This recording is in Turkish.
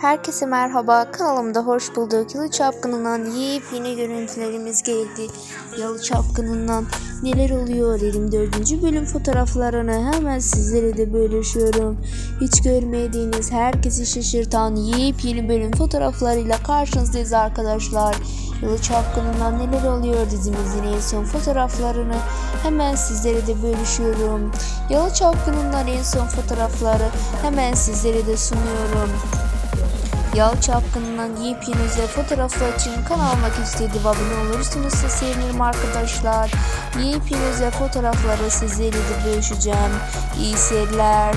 Herkese merhaba, kanalımda hoş bulduk. Yalı Çapkını'ndan yepyeni görüntülerimiz geldi. Yalı Çapkını'ndan neler oluyor dedim. Dördüncü bölüm fotoğraflarını hemen sizlere de bölüşüyorum. Hiç görmediğiniz, herkesi şaşırtan yepyeni bölüm fotoğraflarıyla karşınızdayız arkadaşlar. Yalı Çapkını'ndan neler oluyor dizimizin en son fotoğraflarını hemen sizlere de bölüşüyorum. Yalı Çapkını'ndan en son fotoğrafları hemen sizlere de sunuyorum. Yalı Çapkın'dan yepyeni özel fotoğraflar için kanalıma istediği abone olursunuz da sevinirim arkadaşlar. Yepyeni özel fotoğrafları sizlerle de bölüşeceğim. İyi seyirler.